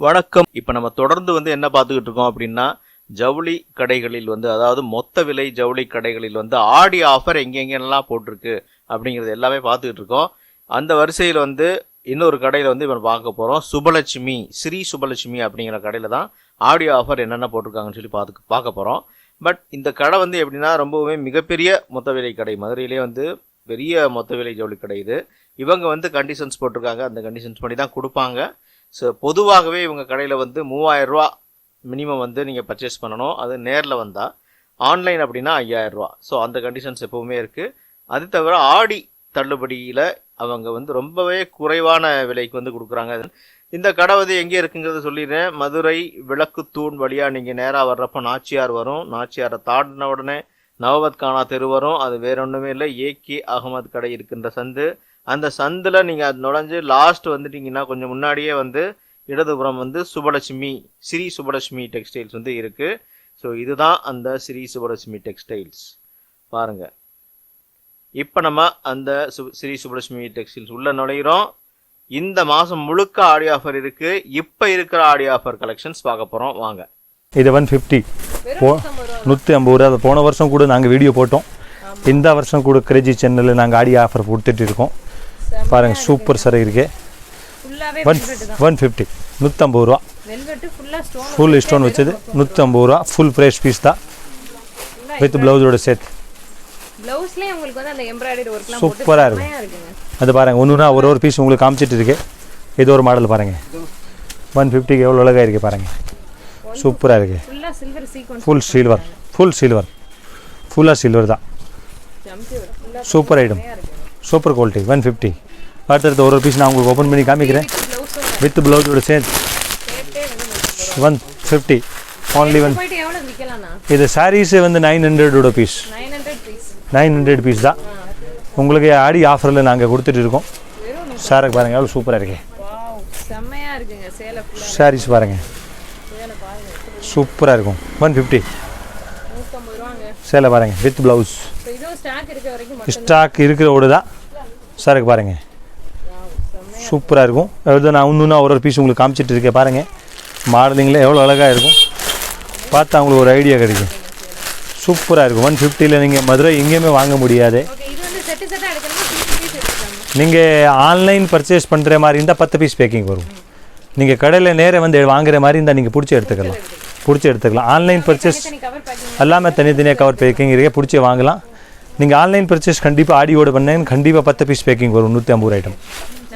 வணக்கம் இப்போ நம்ம தொடர்ந்து வந்து என்ன பார்த்துக்கிட்டு இருக்கோம் அப்படின்னா ஜவுளி கடைகளில் வந்து அதாவது மொத்த விலை ஜவுளி கடைகளில் வந்து ஆடி ஆஃபர் எங்கெங்கெல்லாம் போட்டிருக்கு அப்படிங்கிறது எல்லாமே பார்த்துக்கிட்டு இருக்கோம். அந்த வரிசையில் வந்து இன்னொரு கடையில் வந்து இப்போ பார்க்க போகிறோம் சுபலட்சுமி ஸ்ரீ சுபலட்சுமி அப்படிங்கிற கடையில் தான் ஆடி ஆஃபர் என்னென்ன போட்டிருக்காங்கன்னு சொல்லி பார்த்து பார்க்க போகிறோம் பட் இந்த கடை வந்து எப்படின்னா ரொம்பவுமே மிகப்பெரிய மொத்த விலை கடை. மதுரையிலே வந்து பெரிய மொத்த விலை ஜவுளி கடை இது. இவங்க வந்து கண்டிஷன்ஸ் போட்டிருக்காங்க. அந்த கண்டிஷன்ஸ் பண்ணி தான் கொடுப்பாங்க. ஸோ பொதுவாகவே இவங்க கடையில் வந்து மூவாயிரரூவா மினிமம் வந்து நீங்கள் பர்ச்சேஸ் பண்ணணும். அது நேரில் வந்தால் ஆன்லைன் அப்படின்னா ஐயாயிரரூவா. ஸோ அந்த கண்டிஷன்ஸ் எப்போவுமே இருக்குது அது தவிர ஆடி தள்ளுபடியில் அவங்க வந்து ரொம்பவே குறைவான விலைக்கு வந்து கொடுக்குறாங்க. இந்த கடை வந்து எங்கே இருக்குங்கிறத சொல்லிடுறேன். மதுரை விளக்குத்தூண் வழியாக நீங்கள் நேராக வர்றப்போ நாச்சியார் வரும். நாச்சியாரை தாண்டின உடனே நவபத் கானா தெரு வரும். அது வேற ஒன்றுமே இல்லை. ஏகே அகமது கடை இருக்கின்ற சந்து. அந்த சந்தில் நீங்கள் அது நுழைஞ்சு லாஸ்ட் வந்துட்டீங்கன்னா கொஞ்சம் முன்னாடியே வந்து இடதுபுறம் வந்து சுபலட்சுமி ஸ்ரீ சுபலட்சுமி டெக்ஸ்டைல்ஸ் வந்து இருக்குது ஸோ இதுதான் அந்த ஸ்ரீ சுபலட்சுமி டெக்ஸ்டைல்ஸ் பாருங்கள் இப்போ நம்ம அந்த சு ஸ்ரீ சுபலட்சுமி டெக்ஸ்டைல்ஸ் உள்ள நுழையிறோம். இந்த மாதம் முழுக்க ஆடி ஆஃபர் இருக்குது இப்போ இருக்கிற ஆடி ஆஃபர் கலெக்ஷன்ஸ் பார்க்க போகிறோம் வாங்க. இது ஒன் ஃபிஃப்டி போ நூற்றி ஐம்பது ரூபா அது போன வருஷம் கூட நாங்கள் வீடியோ போட்டோம். இந்த வருஷம் கூட கிரேஜி சேனலில் நாங்கள் ஆடி ஆஃபர் கொடுத்துட்டு இருக்கோம். பாருங்கள் சூப்பர் சார் இருக்கு. ஒன் ஒன் ஃபிஃப்டி நூற்றம்பது ரூபா. ஃபுல் ஸ்டோன் வச்சது நூற்றம்பது ரூபா. ஃபுல் ஃப்ரெஷ் பீஸ் தான். வித் ப்ளவுஸோட சேர்த்து சூப்பராக இருக்கும் அது பாருங்கள் ஒன்றுனா ஒரு ஒரு பீஸ் உங்களுக்கு காமிச்சிட்டு இருக்கு. இது ஒரு மாடல் பாருங்கள் ஒன் ஃபிஃப்டிக்கு எவ்வளோ அழகாக இருக்குது பாருங்கள் சூப்பராக இருக்குது ஃபுல் சில்வர் ஃபுல் சில்வர் ஃபுல்லாக சில்வர் தான். Super item super quality one fifty அடுத்தடுத்து ஒரு பீஸ் நான் உங்களுக்கு ஓப்பன் பண்ணி காமிக்கிறேன். வித் ப்ளவுஸோட சேர்த்து வந்து ஒன் ஃபிஃப்டி ஓன்லி ஒன் இது சாரீஸு வந்து நைன் ஹண்ட்ரடோட பீஸ் நைன் ஹண்ட்ரட் பீஸ் தான். உங்களுக்கு ஆடி ஆஃபரில் நாங்கள் கொடுத்துட்டு இருக்கோம். சாருக்கு பாருங்கள் எவ்வளோ சூப்பராக இருக்கு. சாரீஸ் பாருங்கள் சூப்பராக இருக்கும். ஒன் ஃபிஃப்டி சேலை பாருங்கள் வித் ப்ளவுஸ் ஸ்டாக் இருக்க வரைக்கும் மட்டும் ஸ்டாக் இருக்கிறோடு தான். சாருக்கு பாருங்கள் சூப்பராக இருக்கும். அதாவது நான் இன்னும் ஒரு ஒரு பீஸ் உங்களுக்கு காமிச்சிட்டு இருக்கேன். பாருங்கள் மாடலிங்கில் எவ்வளோ அழகாக இருக்கும். பார்த்தா உங்களுக்கு ஒரு ஐடியா கிடைக்கும். சூப்பராக இருக்கும். ஒன் ஃபிஃப்டியில் நீங்கள் மதுரை எங்கேயுமே வாங்க முடியாது. நீங்கள் ஆன்லைன் பர்ச்சேஸ் பண்ணுற மாதிரி இருந்தால் பத்து பீஸ் பேக்கிங் வரும். நீங்கள் கடையில் நேரே வந்து வாங்குற மாதிரி இருந்தால் நீங்கள் பிடிச்சி எடுத்துக்கலாம். பிடிச்சி எடுத்துக்கலாம். ஆன்லைன் பர்ச்சேஸ் எல்லாமே தனித்தனியாக கவர் பேக்கிங் இருக்கு. பிடிச்சி வாங்கலாம். நீங்கள் ஆன்லைன் பர்ச்சேஸ் கண்டிப்பாக ஆடியோட பண்ணீங்கன்னா கண்டிப்பாக பத்து பீஸ் பேக்கிங் வரும். நூற்றி ஐம்பது ஐட்டம்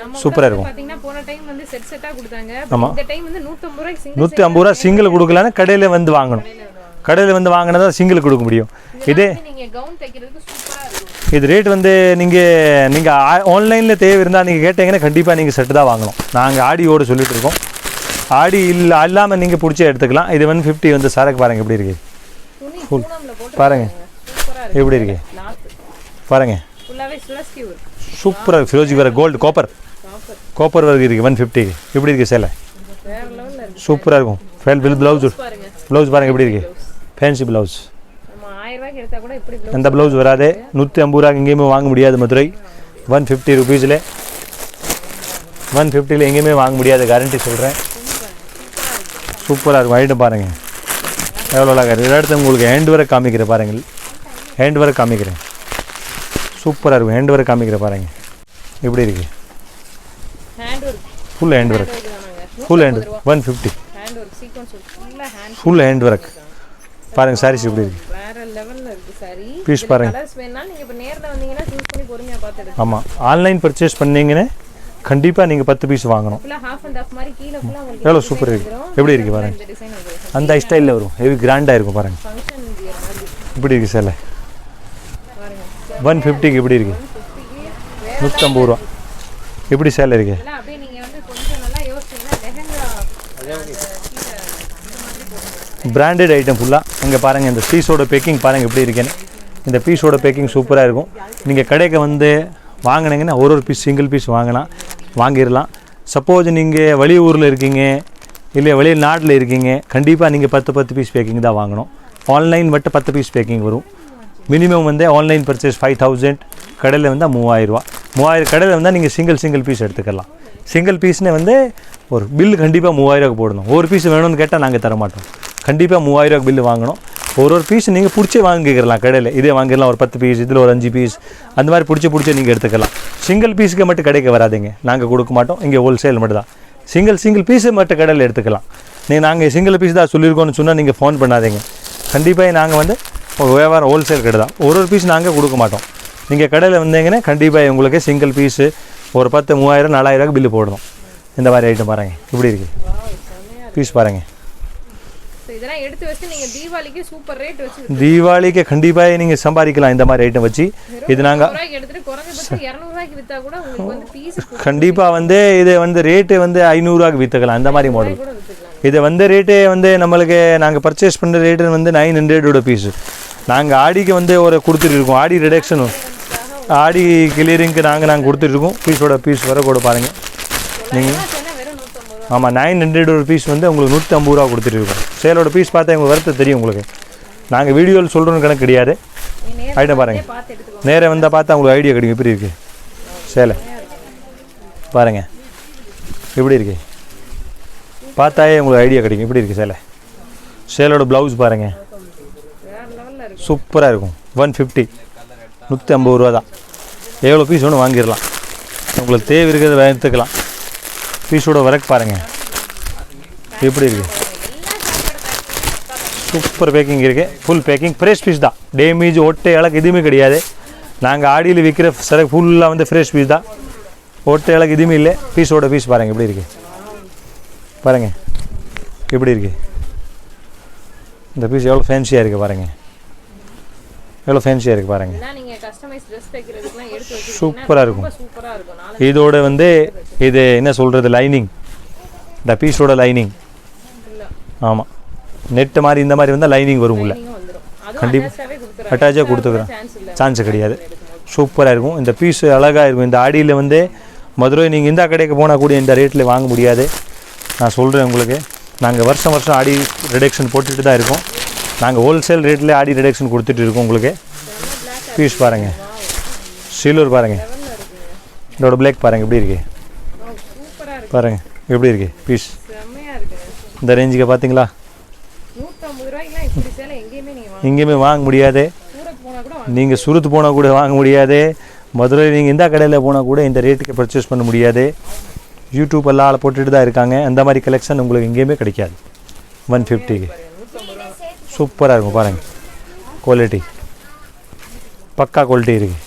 நம்ம சூப்பரா இருக்கும். பாத்தீங்கன்னா போன டைம் வந்து செட் செட்டா கொடுத்தாங்க. ஆமா. இந்த டைம் வந்து 150 ரூபாய்க்கு சிங்கிள் நூற்றி ஐம்பது ரூபா சிங்கிள் கொடுக்கலான்னா கடையில் வந்து வாங்கணும். கடையில் வந்து வாங்கினா தான் சிங்கிள் கொடுக்க முடியும். இதே இது ரேட் வந்து நீங்கள் நீங்கள் ஆன்லைனில் தேவை இருந்தால் நீங்கள் கேட்டீங்கன்னா கண்டிப்பாக நீங்கள் செட்டு தான் வாங்கணும். நாங்கள் ஆடியோடு சொல்லிட்டு இருக்கோம். ஆடி இல்லை இல்லாமல் நீங்கள் பிடிச்சி எடுத்துக்கலாம். இது ஒன் ஃபிஃப்டி வந்து சரக்கு பாருங்கள் எப்படி இருக்கு. துணி பூனம்ல போட்டு பாருங்கள் எப்படி இருக்கு? ஒர்க் சூப்பராக ஃபிரோஜி வர கோல்டு கோப்பர் காப்பர் வரைக்கும் இருக்குது ஒன் ஃபிஃப்டிக்கு எப்படி இருக்குது சேலை? வேற சூப்பராக இருக்கும். ஃபேல் பில் ப்ளவுஸ் பாருங்க. ப்ளவுஸ் பாருங்கள் எப்படி இருக்கு. ஃபேன்சி ப்ளவுஸ் நம்ம 1000 ரூபாய்க்கு எடுத்தா கூட இப்படி blouse எந்த ப்ளவுஸ் வராது. நூற்றி ஐம்பது ரூபாய்க்கு எங்கேயுமே வாங்க முடியாது மதுரை. ஒன் ஃபிஃப்டி ருபீஸில் ஒன் ஃபிஃப்டியில் எங்கேயுமே வாங்க முடியாது. கேரண்டி சொல்கிறேன் சூப்பராக இருக்கும். ஐட்டம் பாருங்கள் எவ்வளோ அழகாக இருக்குது இதை அடுத்து உங்களுக்கு ஹேண்ட் ஒர்க் காமிக்கிறேன் பாருங்கள். ஹேண்ட் ஒர்க் காமிக்கிறேன் சூப்பராக இருக்கும். ஹேண்ட் ஒர்க் காமிக்கிறேன் பாருங்கள் எப்படி work full hand work full hand one fifty full hand work பாருங்கள் சாரீஸ் எப்படி இருக்கு? Piece பாருங்க. ஆமாம் ஆன்லைன் பர்ச்சேஸ் பண்ணீங்கன்னா கண்டிப்பாக நீங்கள் பத்து பீஸ் வாங்கணும். எவ்வளோ சூப்பர் இருக்கு? எப்படி இருக்கு பாருங்க. அந்த ஸ்டைலில் வரும். ஹெவி கிராண்டாக இருக்கும் பாருங்க. இப்படி இருக்கு சேலை. பாருங்க ஒன் ஃபிஃப்டிக்கு எப்படி இருக்கு? வேற நூற்றம்பது ரூபா இப்படி சேலை இருக்கு பிராண்டட் ஐட்டம் ஃபுல்லாக இங்கே பாருங்கள் இந்த பீஸோட பேக்கிங் பாருங்கள் எப்படி இருக்கேன்னு. இந்த பீஸோட பேக்கிங் சூப்பராக இருக்கும். நீங்கள் கடைக்கு வந்து வாங்கினீங்கன்னா ஒரு ஒரு பீஸ் சிங்கிள் பீஸ் வாங்கலாம். வாங்கிடலாம். சப்போஸ் நீங்கள் வெளியூரில் இருக்கீங்க இல்லை வெளிநாட்டில் இருக்கீங்க கண்டிப்பாக நீங்கள் பத்து பத்து பீஸ் பேக்கிங் தான் வாங்கணும். ஆன்லைன் மட்டும் பத்து பீஸ் பேக்கிங் வரும். மினிமம் வந்து ஆன்லைன் பர்ச்சேஸ் ஃபைவ் தௌசண்ட் கடையில் வந்தால் மூவாயிரரூவா மூவாயிரம் கடையில் வந்தால் நீங்கள் சிங்கிள் சிங்கிள் பீஸ் எடுத்துக்கலாம். சிங்கிள் பீஸ்னு வந்து ஒரு பில்லு கண்டிப்பாக மூவாயிரரூவாக்கு போடணும். ஒரு பீஸ் வேணும்னு கேட்டால் நாங்கள் தர மாட்டோம். கண்டிப்பாக மூவாயிரரூவா பில்லு வாங்கணும். ஒரு ஒரு பீஸ் நீங்கள் பிடிச்சே வாங்கிக்கலாம் கடையில். இதே வாங்கிடலாம் ஒரு பத்து பீஸ் இதில் ஒரு அஞ்சு பீஸ் அந்த மாதிரி பிடிச்சி பிடிச்சி நீங்கள் எடுத்துக்கலாம். சிங்கிள் பீஸுக்கு மட்டும் கடைக்கு வராதீங்க. நாங்கள் கொடுக்க மாட்டோம். இங்கே ஹோல்சேல் மட்டும் தான் சிங்கிள் சிங்கிள் பீஸு மட்டும் கடையில் எடுத்துக்கலாம். நீங்கள் நாங்கள் சிங்கிள் பீஸ் தான் சொல்லியிருக்கோம்னு சொன்னால் நீங்கள் ஃபோன் பண்ணாதீங்க. கண்டிப்பாக நாங்கள் வந்து வியாபாரம் ஹோல்சேல் கடை தான். ஒரு ஒரு பீஸ் நாங்கள் கொடுக்க மாட்டோம். நீங்கள் கடையில் வந்தீங்கன்னா கண்டிப்பாக உங்களுக்கு சிங்கிள் பீஸு ஒரு பத்து மூவாயிரம் நாலாயிரம் பில்லு போடணும். இந்த மாதிரி ஐட்டம் பாருங்கள் இப்படி இருக்குது பீஸ் பாருங்கள் ஸோ இதெல்லாம் எடுத்து வச்சு நீங்க தீபாவளிக்கு சூப்பர் ரேட் வச்சு தீபாவளிக்கு கண்டிப்பாக நீங்கள் சம்பாதிக்கலாம் இந்த மாதிரி ஐட்டம் வச்சு. இது நாங்கள் கண்டிப்பாக வந்து இது வந்து ரேட்டு வந்து ஐநூறுரூவாக்கு விற்றுக்கலாம் அந்த மாதிரி மாடல் இது வந்து ரேட்டே வந்து நம்மளுக்கு நாங்கள் பர்ச்சேஸ் பண்ணுற ரேட்டு வந்து நைன் ஹண்ட்ரடோட பீஸு நாங்கள் ஆடிக்கு வந்து ஒரு கொடுத்துட்டு இருக்கோம். ஆடி ரிடக்ஷனும் ஆடி கிளியரிங்க்கு நாங்கள் நாங்கள் கொடுத்துட்ருக்கோம் பீஸோட பீஸ் வர கூட பாருங்கள் நீங்கள் ஆமாம் நைன் ஹண்ட்ரடோட பீஸ் வந்து உங்களுக்கு நூற்றி ஐம்பது ரூபா கொடுத்துட்ருக்கோம் சேலோட பீஸ் பார்த்தா உங்களுக்கு வரத்து தெரியும் உங்களுக்கு. நாங்கள் வீடியோவில் சொல்கிறோன்னு கணக்கு கிடையாது. ஐட்டம் பாருங்கள் நேராக வந்தால் பார்த்தா உங்களுக்கு ஐடியா கிடைக்கும். எப்படி இருக்கு? சேலை பாருங்கள் எப்படி இருக்கு? பார்த்தாயே உங்களுக்கு ஐடியா கிடைக்கும். எப்படி இருக்கு சேலை சேலோட ப்ளவுஸ் பாருங்கள் சூப்பராக இருக்கும். ஒன் ஃபிஃப்டி நூற்றி ஐம்பது ரூபா தான். எவ்வளோ பீஸ் ஒன்று வாங்கிடலாம். உங்களுக்கு தேவை இருக்கிறத எடுத்துக்கலாம் பீஸோட வரக்கு பாருங்கள் எப்படி இருக்கு? சூப்பர் பேக்கிங் இருக்குது ஃபுல் பேக்கிங். ஃப்ரெஷ் பீஸ் தான். டேமேஜ் ஒட்டை இலக்கு எதுவுமே கிடையாது. நாங்கள் ஆடியில் விற்கிற சரக்கு ஃபுல்லாக வந்து ஃப்ரெஷ் பீஸ் தான். ஒட்டை இலக்கு எதுவுமே இல்லை. பீஸோட பீஸ் பாருங்கள் எப்படி இருக்குது பாருங்கள் எப்படி இருக்குது இந்த பீஸ் எவ்வளோ ஃபேன்சியாக இருக்குது பாருங்கள் எவ்வளோ ஃபேன்சியாக இருக்குது பாருங்கள் சூப்பராக இருக்கும். இதோட வந்து இது என்ன சொல்கிறது லைனிங் இந்த பீஸோட லைனிங் ஆமாம் நெட்டு மாதிரி இந்த மாதிரி வந்தால் லைனிங் வரும் உள்ள. நீங்க வந்துரும். அதுவும் கண்டிப்பா. அட்டாச்சாவே கொடுத்துறாங்க அட்டாச்சாக கொடுத்துக்கிறோம் சான்ஸ் கிடையாது. சூப்பராக இருக்கும். இந்த பீஸ் அழகாக இருக்கும். இந்த ஆடியில் வந்து மதுரை நீங்கள் இந்த கடைக்கு போனால் கூட இந்த ரேட்டில் வாங்க முடியாது. நான் சொல்கிறேன் உங்களுக்கு. நாங்கள் வருஷம் வருஷம் ஆடி ரிடக்ஷன் போட்டுட்டு தான் இருக்கோம். நாங்கள் ஹோல்சேல் ரேட்டில் ஆடி ரிடக்ஷன் கொடுத்துட்டு இருக்கோம் உங்களுக்கு. பீஸ் பாருங்கள் சில்வர் பாருங்கள் இதோட பிளாக் பாருங்கள் எப்படி இருக்கு? பாருங்கள் எப்படி இருக்கு? பீஸ் இந்த ரேஞ்சுக்கு பார்த்தீங்களா எங்கேயுமே வாங்க முடியாது. நீங்கள் சுருத்து போனால் கூட வாங்க முடியாது. மதுரை நீங்கள் இந்த கடையில் போனால் கூட இந்த ரேட்டுக்கு பர்ச்சேஸ் பண்ண முடியாது. யூடியூப் எல்லாம் ஆளை போட்டுட்டு தான் இருக்காங்க. அந்த மாதிரி கலெக்ஷன் உங்களுக்கு எங்கேயுமே கிடைக்காது. ஒன் ஃபிஃப்டிக்கு சூப்பராக இருக்கும் பாருங்கள் குவாலிட்டி பக்கா குவாலிட்டி இருக்குது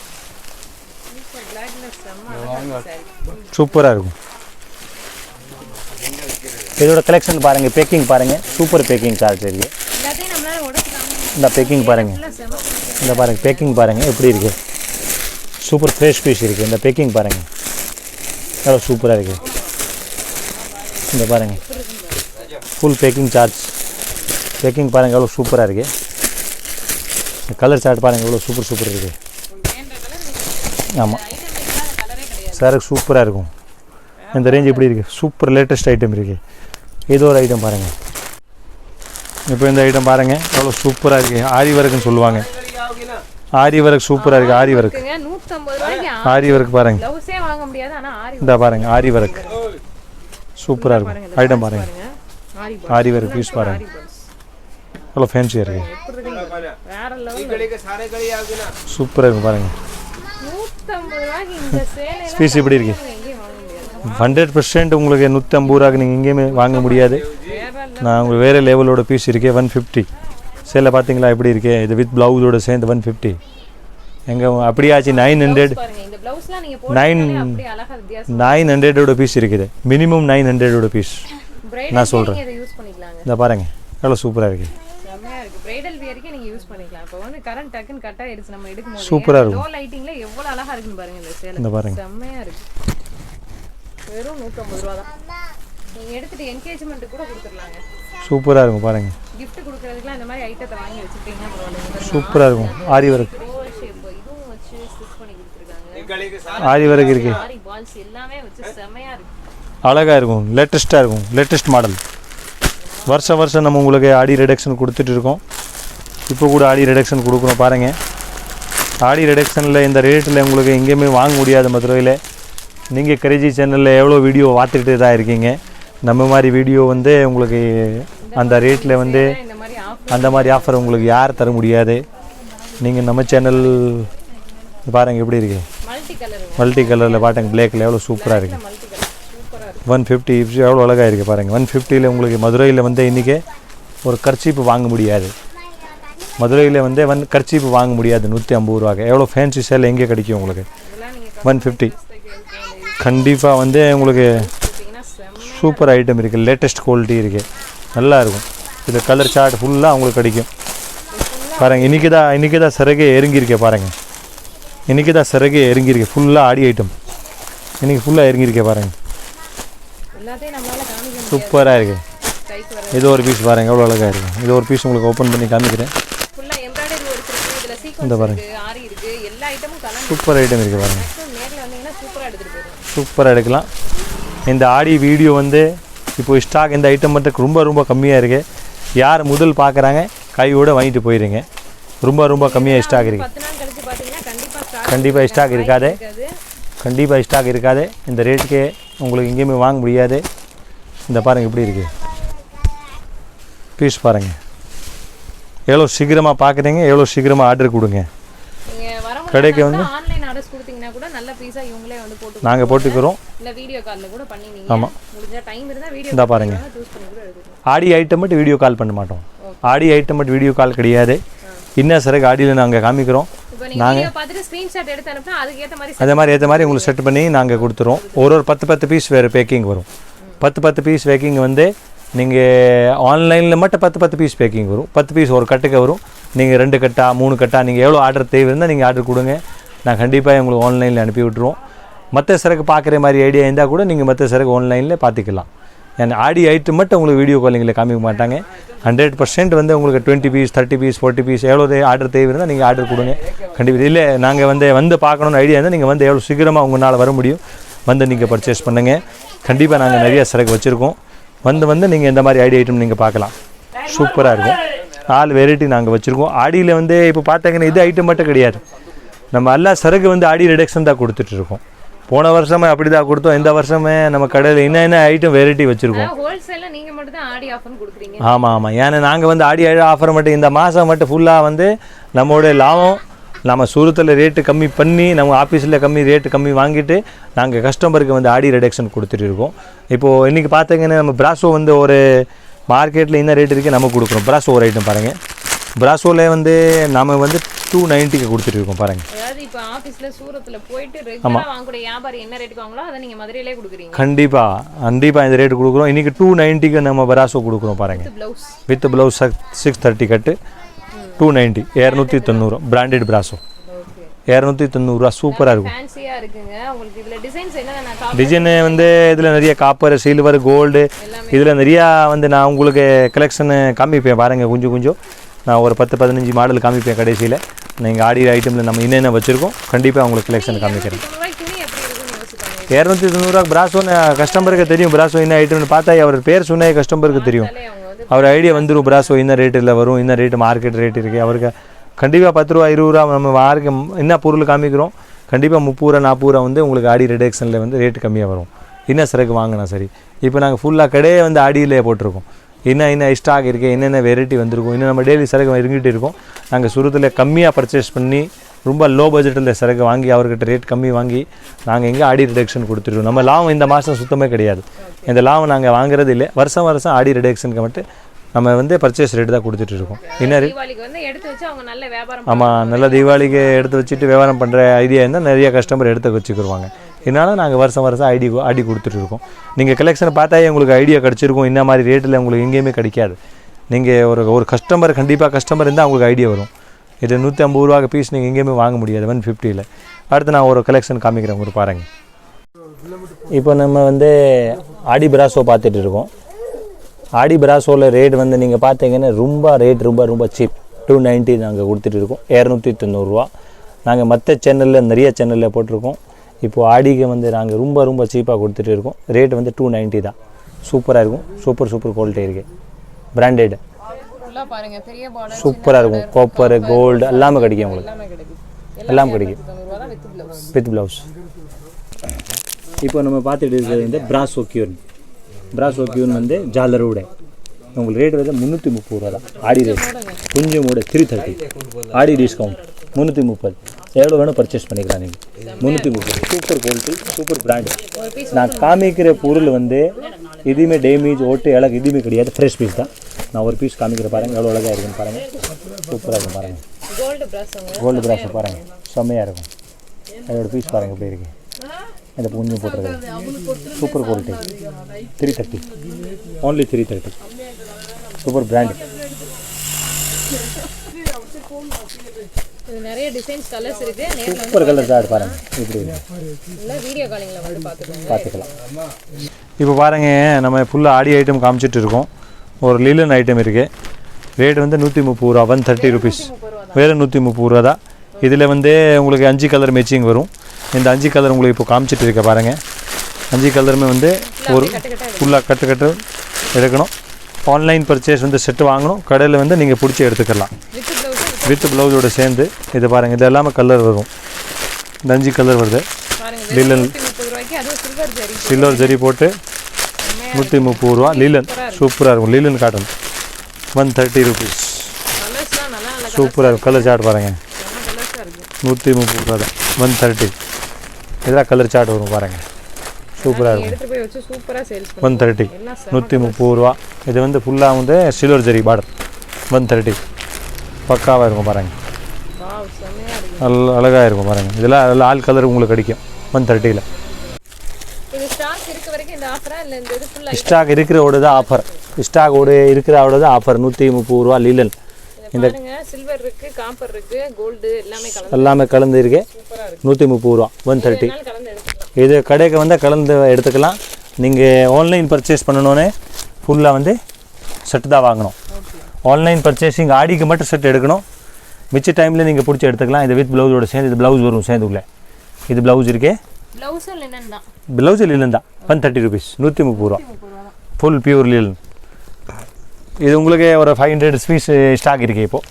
இருக்கு. சூப்பராக இருக்கும். இதோட கலெக்ஷன் பாருங்கள் பேக்கிங் பாருங்கள் சூப்பர் பேக்கிங் சார்ஜ் இருக்குது இந்த பேக்கிங் பாருங்கள் இந்த பாருங்கள் பேக்கிங் பாருங்கள் எப்படி இருக்குது சூப்பர் ஃப்ரெஷ் பீஸ் இருக்குது இந்த பேக்கிங் பாருங்கள் நல்லா சூப்பராக இருக்குது இந்த பாருங்கள் ஃபுல் பேக்கிங் சார்ஜ் பேக்கிங் பாருங்கள் எவ்வளோ சூப்பராக இருக்குது கலர் சார்ட் பாருங்கள் எவ்வளோ சூப்பர் சூப்பர் இருக்குது ஆமாம் சார் சூப்பராக இருக்கும். இந்த ரேஞ்ச் எப்படி இருக்குது சூப்பர் லேட்டஸ்ட் ஐட்டம் இருக்குது ஏதோ ஒரு ஐட்டம் பாருங்கள் இப்போ இந்த ஐட்டம் பாருங்கள் எவ்வளோ சூப்பராக இருக்குது ஆரி ஒர்க்குன்னு சொல்லுவாங்க. ஆரி ஒர்க் சூப்பராக இருக்குது ஆரி ஒர்க் ஆரி ஒர்க் பாருங்கள் இந்த பாருங்கள் ஆரி ஒர்க் சூப்பராக இருக்கும். ஐட்டம் பாருங்கள் பாருங்க ஆரி ஆரி ஒர்க் பீஸ் பாருங்கள் எவ்வளோ ஃபேன்சியாக இருக்குது சூப்பராக இருக்கும் பாருங்கள் நூற்றம்பது ரூபாய்க்கு இந்த சேலை பீஸ் எப்படி இருக்கு. ஹண்ட்ரட் பர்சன்ட் உங்களுக்கு நூற்றம்பது ரூபாய்க்கு நீங்கள் எங்கேயுமே வாங்க முடியாது. நான் உங்களுக்கு வேறு லெவலோட பீஸ் இருக்கே ஒன் ஃபிஃப்டி சேலை பார்த்தீங்களா எப்படி இருக்கே? இது வித் ப்ளவுஸோட சேர்ந்து ஒன் ஃபிஃப்டி எங்கே அப்படியாச்சு நைன் ஹண்ட்ரட் வித்தியாசம் நைன் ஹண்ட்ரடோட பீஸ் இருக்குது. மினிமம் நைன் ஹண்ட்ரடோட பீஸ் நான் பண்ணிக்கலாங்க. இந்த பாருங்கள் எவ்வளோ சூப்பராக இருக்குது பிரைடல் வியருக்கு நீங்க யூஸ் பண்ணிக்கலாம். இப்போ வந்து கரண்ட் டக்குன்னு கட் ஆயிடுச்சு. நம்ம எடுக்கும்போது சூப்பரா இருக்கும். லோ லைட்டிங்ல எவ்வளவு அழகா இருக்குன்னு பாருங்க இந்த சேலை. இந்த பாருங்க. செம்மையா இருக்கு. வெறும் நூற்றம்பது ரூபா தான். நீங்க எடுத்துட்டு என்கேஜ்மெண்ட் கூட கொடுத்துடலாங்க. சூப்பராக இருக்கும் பாருங்கள் gift கொடுக்கறதுக்குலாம் இந்த மாதிரி ஐட்டத்தை வாங்கி வச்சுக்கிட்டீங்கன்னா பரவாயில்ல சூப்பராக இருக்கும். ஆரி ஒர்க் இதுவும் வச்சு ஸ்டிச் பண்ணி கொடுத்துருக்காங்க. ஆரி ஒர்க் இருக்குது ஆரி பால்ஸ் எல்லாமே வச்சு செம்மையா இருக்கு. அழகாக இருக்கும். லேட்டஸ்ட்டாக இருக்கும். லேட்டஸ்ட் மாடல் வருஷம் வருஷம் நம்ம உங்களுக்கு ஆடி ரிடக்ஷன் கொடுத்துட்டு இருக்கோம். இப்போ கூட ஆடி ரிடக்ஷன் கொடுக்குறோம் பாருங்கள் ஆடி ரிடக்ஷனில் இந்த ரேட்டில் உங்களுக்கு எங்கேயுமே வாங்க முடியாது மதுரையில். நீங்கள் கிரேஜி சேனலில் எவ்வளோ வீடியோ பார்த்துக்கிட்டு தான் இருக்கீங்க. நம்ம மாதிரி வீடியோ வந்து உங்களுக்கு அந்த ரேட்டில் வந்து அந்த மாதிரி ஆஃபர் உங்களுக்கு யார் தர முடியாது. நீங்கள் நம்ம சேனல் பாருங்கள் எப்படி இருக்கு. மல்டி கலருங்க மல்டி கலரில் பாட்டுங்க பிளேக்கில் எவ்வளோ சூப்பராக இருக்குது மல்டி கலர் சூப்பரா இருக்கு ஒன் ஃபிஃப்டி எவ்வளோ அழகாக இருக்குது பாருங்கள் ஒன் ஃபிஃப்டியில் உங்களுக்கு மதுரையில் வந்து இன்றைக்கி ஒரு கர்ச்சீப்பு வாங்க முடியாது. மதுரையில் வந்து ஒன் கர்ச்சீப்பு வாங்க முடியாது நூற்றி ஐம்பது ரூபாய்க்கு. எவ்வளோ ஃபேன்சி சேல் எங்கே கிடைக்கும் உங்களுக்கு? ஒன் ஃபிஃப்டி கண்டிப்பாக வந்து உங்களுக்கு சூப்பர் ஐட்டம் இருக்குது லேட்டஸ்ட் குவாலிட்டி இருக்குது நல்லா இருக்கும். இது கலர் சார்ட் ஃபுல்லாக உங்களுக்கு கிடைக்கும். பாருங்கள் இன்றைக்கி தான் இன்றைக்கி தான் சிறகே இறங்கியிருக்கேன் பாருங்கள் இன்றைக்கி தான் சிறகே இறங்கியிருக்கு. ஃபுல்லாக ஆடி ஐட்டம் இன்றைக்கி ஃபுல்லாக இறங்கியிருக்கேன் பாருங்கள் எல்லாத்தையும் நம்மளால காமிக்க முடியாது சூப்பராக இருக்குது இது ஒரு பீஸ் பாருங்கள் எவ்வளோ அழகாக இருக்குது இது ஒரு பீஸ் உங்களுக்கு ஓப்பன் பண்ணி காமிக்கிறேன். ஃபுல்லா எம்ப்ராய்டரி ஒர்க் இருக்கு இதுல இந்த பாருங்க. இருக்கு ஆரி இருக்கு எல்லா ஐட்டமும் கலந்து சூப்பர் ஐட்டம் இருக்குது போயிடும் சூப்பராக எடுக்கலாம். இந்த ஆடி வீடியோ வந்து இப்போ ஸ்டாக் இந்த ஐட்டம் மட்டும் ரொம்ப ரொம்ப கம்மியாக இருக்குது யார் முதல் பார்க்குறாங்க கையோட வாங்கிட்டு போயிடுங்க ரொம்ப ரொம்ப கம்மியாக ஸ்டாக் இருக்குது கண்டிப்பாக ஸ்டாக் இருக்காது. கண்டிப்பாக ஸ்டாக் இருக்காது. இந்த ரேட்டுக்கு உங்களுக்கு எங்கேயுமே வாங்க முடியாது. இந்த பாருங்கள் இப்படி இருக்குது பீஸ் பாருங்கள் எவ்வளோ சீக்கிரமாக பார்க்குறீங்க எவ்வளோ சீக்கிரமாக ஆர்டர் கொடுங்க. கடைக்கு வந்து நாங்கள் போட்டுக்கிறோம். இல்ல வீடியோ கால்ல கூட பண்ணி நீங்க ஆமா. முடிஞ்சா டைம் இருந்தா வீடியோ இந்தா பாருங்க. ஆடி ஐட்டம் மட்டும் வீடியோ கால் பண்ண மாட்டோம். ஆடி ஐட்டம் மட்டும் வீடியோ கால் கிடையாது. இன்னும் சரக்கு ஆடியில் நாங்கள் காமிக்கிறோம். இப்போ நீங்க வீடியோ பார்த்துட்டு ஸ்கிரீன்ஷாட் எடுத்து அனுப்புனா அதுக்கு ஏத்த மாதிரி அதே மாதிரி ஏற்ற மாதிரி உங்களுக்கு செட் பண்ணி நாங்கள் கொடுத்துருவோம். ஒரு ஒரு பத்து பத்து பீஸ் வேறு பேக்கிங் வரும். பத்து பத்து பீஸ் பேக்கிங் வந்து நீங்கள் ஆன்லைனில் மட்டும் பத்து பத்து பீஸ் பேக்கிங் வரும். பத்து பீஸ் ஒரு கட்டுக்கு வரும். நீங்கள் ரெண்டு கட்டா மூணு கட்டா நீங்கள் எவ்வளோ ஆர்டர் தேவை இருந்தால் நீங்கள் ஆர்டர் கொடுங்க. நான் கண்டிப்பாக உங்களுக்கு ஆன்லைனில் அனுப்பி விட்ருவோம் மற்ற சரக்கு பார்க்குற மாதிரி ஐடியா இருந்தால் கூட நீங்கள் மற்ற சரக்கு ஆன்லைனில் பார்த்துக்கலாம். ஆடி ஐட்டு மட்டும் உங்களுக்கு வீடியோ காலிங்கில் காமிக்க மாட்டாங்க. ஹண்ட்ரட் பர்சன்ட் வந்து உங்களுக்கு twenty piece thirty piece forty piece எவ்வளோ ஆர்டர் தேவை இருந்தால் நீங்கள் ஆர்டர் கொடுங்க. கண்டிப்பாக இல்லை நாங்கள் வந்து வந்து பார்க்கணுன்னு ஐடியா இருந்தால் நீங்கள் வந்து எவ்வளோ சீக்கிரமாக உங்களால் வர முடியும் வந்து நீங்கள் பர்ச்சேஸ் பண்ணுங்கள் கண்டிப்பாக நாங்கள் நிறைய சரக்கு வச்சுருக்கோம். வந்து வந்து நீங்கள் இந்த மாதிரி ஐடி ஐட்டம் நீங்கள் பார்க்கலாம். சூப்பராக இருக்கும். ஆல் வெரைட்டி நாங்கள் வச்சுருக்கோம். ஆடியில் வந்து இப்போ பார்த்தாங்கன்னா இது ஐட்டம் மட்டும் கிடையாது. நம்ம எல்லா சரக்கு வந்து ஆடி ரிடக்ஷன் தான் கொடுத்துட்ருக்கோம் போன வருஷமே அப்படி தான் கொடுத்தோம். இந்த வருஷமே நம்ம கடையில் என்ன என்ன ஐட்டம் வெரைட்டி வச்சுருக்கோம். ஆமாம் ஆமாம் ஏன்னா நாங்கள் வந்து ஆடி ஆஃபர் மட்டும் இந்த மாதம் மட்டும் ஃபுல்லாக வந்து நம்மளுடைய லாபம் நம்ம சூரத்தில் ரேட்டு கம்மி பண்ணி நம்ம ஆஃபீஸில் கம்மி ரேட்டு கம்மி வாங்கிட்டு நாங்கள் கஸ்டமருக்கு வந்து ஆடி ரிடக்ஷன் கொடுத்துட்டு இருக்கோம். இப்போது இன்றைக்கி பார்த்தீங்கன்னா நம்ம பிராசோ வந்து ஒரு மார்க்கெட்டில் என்ன ரேட் இருக்குது நம்ம கொடுக்குறோம். பிராசோ ஒரு ஐட்டம் பாருங்கள் பிராசோவில் வந்து நம்ம வந்து டூ நைன்ட்டிக்கு கொடுத்துட்டு இருக்கோம் பாருங்கள் அதாவது இப்போ ஆபீஸ்ல சூரத்துல போயிட்டு ரெகுலரா வாங்கக்கூடிய வியாபாரி என்ன ரேட்டுக்கு வாங்களோ அதை நீங்க மதுரையிலே கொடுக்குறீங்க. கண்டிப்பாக கண்டிப்பாக இந்த ரேட்டு கொடுக்குறோம். இன்றைக்கி டூ நைன்ட்டிக்கு நம்ம பிராசோ கொடுக்குறோம் பாருங்கள் blouse with blouse six thirty cut. Two ninety இரநூத்தி தொண்ணூறு பிராண்டட் பிராசோ இரநூத்தி தொண்ணூறுரூவா சூப்பராக இருக்கும். டிசைனு வந்து இதில் நிறைய காப்பர் சில்வர் கோல்டு இதில் நிறையா வந்து நான் உங்களுக்கு கலெக்ஷனு காமிப்பேன் பாருங்கள் கொஞ்சம் கொஞ்சம். நான் ஒரு பத்து பதினஞ்சு மாடல் காமிப்பேன் கடைசியில். நீங்கள் ஆடி ஐட்டமில் நம்ம என்னென்ன வச்சுருக்கோம் கண்டிப்பாக உங்களுக்கு கலெக்ஷன் காமிக்கிறேன். இரநூத்தி தொண்ணூறுரூவா பிராசோன்னு கஸ்டமருக்கு தெரியும். பிராசோ என்ன ஐட்டம்னு பார்த்தா அவர் பேர் சொன்னே கஸ்டமருக்கு தெரியும். அவர் ஐடியா வந்துடும் பிராசோ என்ன ரேட்டில் வரும் என்ன ரேட்டு மார்க்கெட் ரேட் இருக்குது அவருக்கு கண்டிப்பாக பத்து ரூபா இருபது ரூபா நம்ம மார்க்கு என்ன பொருள் காமிக்கிறோம் கண்டிப்பாக முப்பது ரூபா நாற்பது ரூபா வந்து உங்களுக்கு ஆடி ரிடக்ஷனில் வந்து ரேட்டு கம்மியாக வரும். என்ன சரக்கு வாங்கினா சரி. இப்போ நாங்கள் ஃபுல்லாக கடையே வந்து ஆடியிலே போட்டிருக்கோம். என்ன என்ன ஸ்டாக் இருக்குது என்னென்ன வெரைட்டி வந்திருக்கும் இன்னும் நம்ம டெய்லி சரக்கு இருந்துகிட்டு இருக்கோம் நாங்கள் சுரத்தில் கம்மியாக பர்ச்சேஸ் பண்ணி ரொம்ப லோ பட்ஜெட்டில் சரக்கு வாங்கி அவர்கிட்ட ரேட் கம்மி வாங்கி நாங்கள் எங்கே ஆடி ரிடக்ஷன் கொடுத்துருக்கோம் நம்ம லாபம் இந்த மாதம் சுத்தமே கிடையாது. இந்த லாபம் நாங்கள் வாங்குறது இல்லை. வருஷம் வருஷம் ஆடி ரிடக்ஷனுக்கு மட்டும் நம்ம வந்து பர்ச்சேஸ் ரேட் தான் கொடுத்துட்டு இருக்கோம். என்ன ரேட் ஆமாம் நல்ல தீபாவளிக்கு எடுத்து வச்சுட்டு வியாபாரம் பண்ணுற ஐடியா இருந்தால் நிறைய கஸ்டமர் எடுத்து வச்சுக்கிருவாங்க. இதனால் நாங்கள் வருஷம் வருஷம் ஐடி ஐடி கொடுத்துட்ருக்கோம் நீங்கள் கலெக்ஷன் பார்த்தாயே உங்களுக்கு ஐடியா கிடச்சிருக்கும். இந்த மாதிரி ரேட்டில் உங்களுக்கு எங்கேயுமே கிடைக்காது. நீங்கள் ஒரு ஒரு கஸ்டமர் கண்டிப்பாக கஸ்டமர் இருந்தால் உங்களுக்கு ஐடியா வரும். இது நூற்றி ஐம்பது ரூபாய்க்கு பீஸ் நீங்கள் எங்கேயுமே வாங்க முடியாது ஒன் ஃபிஃப்டியில் அடுத்து நான் ஒரு கலெக்ஷன் காமிக்கிறேன் உங்களுக்கு பாருங்கள் இப்போ நம்ம வந்து ஆடி பிராசோ பார்த்துட்டு இருக்கோம். ஆடி பிராசோவில் ரேட் வந்து நீங்கள் பார்த்தீங்கன்னா ரொம்ப ரேட் ரொம்ப ரொம்ப சீப் டூ நைன்ட்டி நாங்கள் கொடுத்துட்டு இருக்கோம். இரநூத்தி தொண்ணூறுரூவா நாங்கள் மற்ற சேனலில் நிறைய சேனலில் போட்டிருக்கோம். இப்போது ஆடிக்கு வந்து நாங்கள் ரொம்ப ரொம்ப சீப்பாக கொடுத்துட்டு இருக்கோம். ரேட் வந்து டூ நைன்ட்டி தான். சூப்பராக இருக்கும். சூப்பர் சூப்பர் குவாலிட்டி இருக்குது பிராண்டட் ஃபுல்லா பாருங்க. பெரிய பார்டர் சூப்பராக இருக்கும். காப்பர் கோல்டு எல்லாமே கிடைக்கும் உங்களுக்கு. எல்லாமே கிடைக்கும். வித் ப்ளவுஸ் இப்போ நம்ம பார்த்துட்டு இருக்கிறது வந்து பிராஸ் ஒக்கியூன் பிராஸ் ஒக்கியூன் வந்து ஜாலர் உடை உங்களுக்கு ரேட் வந்து முந்நூற்றி முப்பது ரூபா தான் ஆடி ரேட் கொஞ்சம் கூட த்ரீ தேர்ட்டி ஆடி டிஸ்கவுண்ட் முந்நூற்றி முப்பது. எவ்வளோ வேணும் பர்ச்சேஸ் பண்ணிக்கலாம் நீங்கள் முந்நூற்றி முப்பது. சூப்பர் குவாலிட்டி சூப்பர் பிராண்டு நான் காமிக்கிற பொருள் வந்து எதுவுமே டேமேஜ் ஓட்டு இலக்கு எதுவுமே கிடையாது. ஃப்ரெஷ் பீஸ் தான். நான் ஒரு பீஸ் காமிக்கிற பாருங்கள் எவ்வளோ அழகாக இருக்குன்னு பாருங்கள் சூப்பராக இருக்கும் பாருங்கள் கோல்டு ப்ராஸுங்க கோல்டு பிராஸை பாருங்கள் செம்மையாக இருக்கும். அதோட பீஸ் பாருங்கள் எப்படி இருக்கு. இந்த புஞ்சு போட்டிருக்கு super quality three thirty only three thirty super brand இது நிறைய டிசைன்ஸ் கலர்ஸ் இருக்கு. நேர்ல சூப்பர் கலர் சார் பாருங்கள் இப்படி இல்ல வீடியோ காலிங்ல வந்து பாத்துக்கோங்க பார்த்துக்கலாம். இப்போ பாருங்க நம்ம ஃபுல்லாக ஆடி ஐட்டம் காமிச்சிட்டு இருக்கோம். ஒரு லீலன் ஐட்டம் இருக்குது ரேட் வந்து நூற்றி முப்பது ரூபா ஒன் தேர்ட்டி ருபீஸ் வேறு நூற்றி முப்பது ரூபா தான். இதில் வந்து உங்களுக்கு அஞ்சு கலர் மேட்சிங் வரும். இந்த அஞ்சு கலர் உங்களுக்கு இப்போ காமிச்சிட்டு இருக்க பாருங்கள் அஞ்சு கலருமே வந்து ஒரு ஃபுல்லாக கட்டு கட்டு எடுக்கணும். ஆன்லைன் பர்ச்சேஸ் வந்து செட்டு வாங்கணும். கடையில் வந்து நீங்கள் பிடிச்சி எடுத்துக்கலாம். வித் ப்ளவுஸ் வித் ப்ளவுஸோட சேர்ந்து இது பாருங்கள் இது எல்லாமே கலர் வரும். இந்த அஞ்சு கலர் வருது லீலன் சில்வர் ஜரி போட்டு. நூற்றி முப்பது ரூபா. லீலன் சூப்பராக இருக்கும். Linen cotton one thirty rupees சூப்பராக இருக்கும். கலர் சார்ட் பாருங்கள் நூற்றி முப்பது ரூபா தான். ஒன் தேர்ட்டி இதெல்லாம் கலர் சார்ட் வரும் பாருங்கள் சூப்பராக இருக்கும். ஒன் தேர்ட்டி நூற்றி முப்பது ரூபா. இது வந்து ஃபுல்லாக வந்து silver zari border one thirty பக்காவாக இருக்கும் பாருங்கள் நல்ல அழகாக இருக்கும் பாருங்கள் இதெல்லாம் அதில் ஆல் கலர் உங்களுக்கு கிடைக்கும். ஒன் தேர்ட்டியில் ஸ்டாக் வரைக்கும் இந்த ஆஃபரா இந்த ஸ்டாக் தான் ஆஃபர் ஸ்டாக்கோட இருக்கிறோட தான் ஆஃபர் நூற்றி முப்பது ரூபா லீலன் பாருங்க சில்வர் இருக்கு காப்பர் இருக்கு கோல்டு எல்லாமே கலந்து எல்லாமே கலந்து இருக்கு. நூற்றி முப்பது ரூபா ஒன் தேர்ட்டி இது கடைக்கு வந்தால் கலந்து எடுத்துக்கலாம். நீங்கள் ஆன்லைன் பர்ச்சேஸ் பண்ணணுன்னே ஃபுல்லாக வந்து செட்டு தான் வாங்கணும். ஆன்லைன் பர்ச்சேசிங் ஆடிக்கு மட்டும் செட் எடுக்கணும். மிச்ச டைமில் நீங்கள் பிடிச்சி எடுத்துக்கலாம். இது வித் ப்ளவுஸோட சேர்ந்து இது ப்ளவுஸ் வரும் சேர்ந்துக்குள்ளே. இது ப்ளவுஸ் இருக்கே. தான். ப்ளவுஸ் லீலன் தான். ஒன் தேர்ட்டி ருபீஸ் நூற்றி முப்பது ரூபா. தான். ஃபுல் பியூர் லீலன் இது உங்களுக்கு ஒரு ஃபைவ் ஹண்ட்ரட் பீஸ் ஸ்டாக் இருக்கு இப்போது